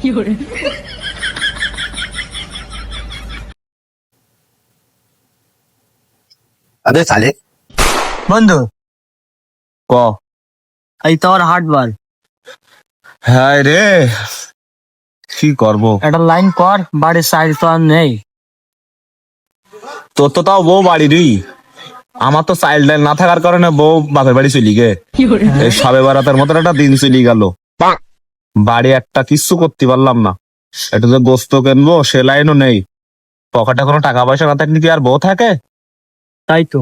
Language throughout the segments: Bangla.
有人。আবে সালে। বন্ধু। ক? এই তোর হাটবার হ্যাঁ রে। কি করব? একটা লাইন কর বাড়ির সাইড তো আর নেই। তোর তো তাও বউ বাড়ি রই আমার তো চাইল্ড লাইন না থাকার কারণে বউ বাপের বাড়ি চলি গে। সবে বারাতের মতো একটা দিন চলি গেল। বাড়ি একটা কিচ্ছু করতে পারলাম না। একটু যে গোস্ত কিনবো সে লাইনও নেই। পকেটে কোনো টাকা পয়সা না থাকলে কি আর বউ থাকে? তাই তো।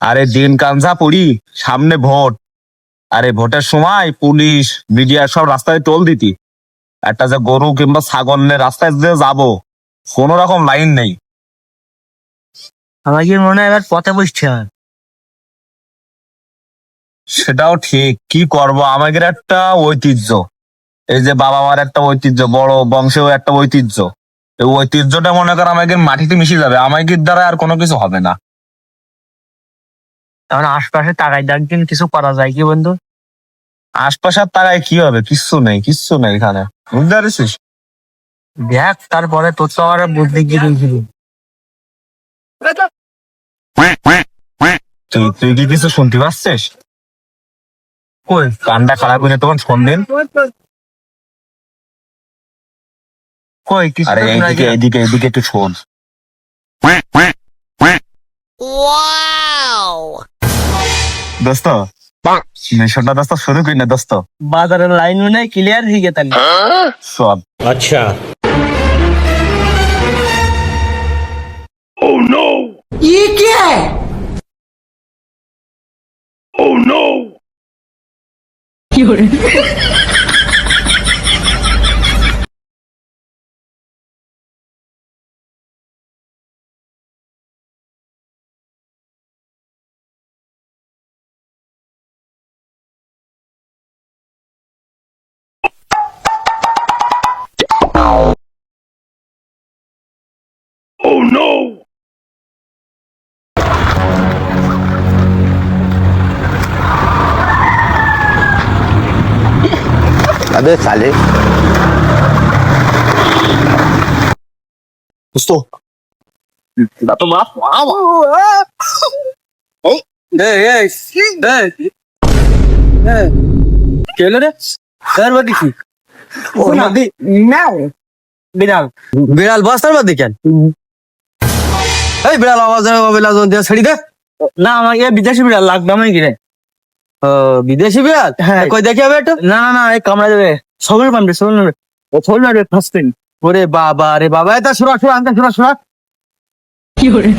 আরে দিন কাঞ্জা পড়ি সামনে ভোট। আরে ভোটের সময় পুলিশ মিডিয়া সব রাস্তায় টোল দিতি। একটা যে গরু কিংবা ছাগল নিয়ে রাস্তায় যে যাব কোন রকম লাইন নেই। মনে হয় এবার পথে বসছে সেটাও ঠিক কি করব? আমাদের একটা ঐতিহ্য। এই যে বাবা মার একটা ঐতিহ্য বড় বংশেও একটা ঐতিহ্য। এই ঐতিহ্যটা মনে কর আমাদের মাটিতে মিশে যাবে আমাদের দ্বারা আর কোনো কিছু হবে না। এখন আশপাশে তাকাই দেখদিন কিছু করা যায় কি বন্ধু? আশপাশের টাকায় কি হবে? কিচ্ছু নেই কিচ্ছু নেই এখানে। বুঝতে পারছিস? দেখ তারপরে তোর তো আমার বুদ্ধি গিয়ে তুই তুই কি কিছু শুনতে পাচ্ছিস? কই কানটা খারাপ করে তখন ফোন দিন। কিছু আরে এইদিকে এইদিকে এইদিকে একটু শোন। দোস্ত মিশনটা দোস্ত শুরু করি না দোস্ত। বাজারের লাইন মনে ক্লিয়ার হয়ে গেছে সব। Oh no! 有人，Oh যাবে তাহলে বিড়াল। বস্তার মধ্যে কেন? এই বিড়াল আওয়াজ ছেড়ে দে। না আমার বিদেশি বিড়াল লাগবে আমি কিনে বিদেশি বিয়াল হ্যাঁ। কই দেখি হবে একটু? না না না এই কামড়া যাবে সবল মানবে সবল মানবে ও সবল ফার্স্ট টাইম ওরে বাবা রে বাবা এটা সুরা সুরা আনতে সুরা সুরা। 有人，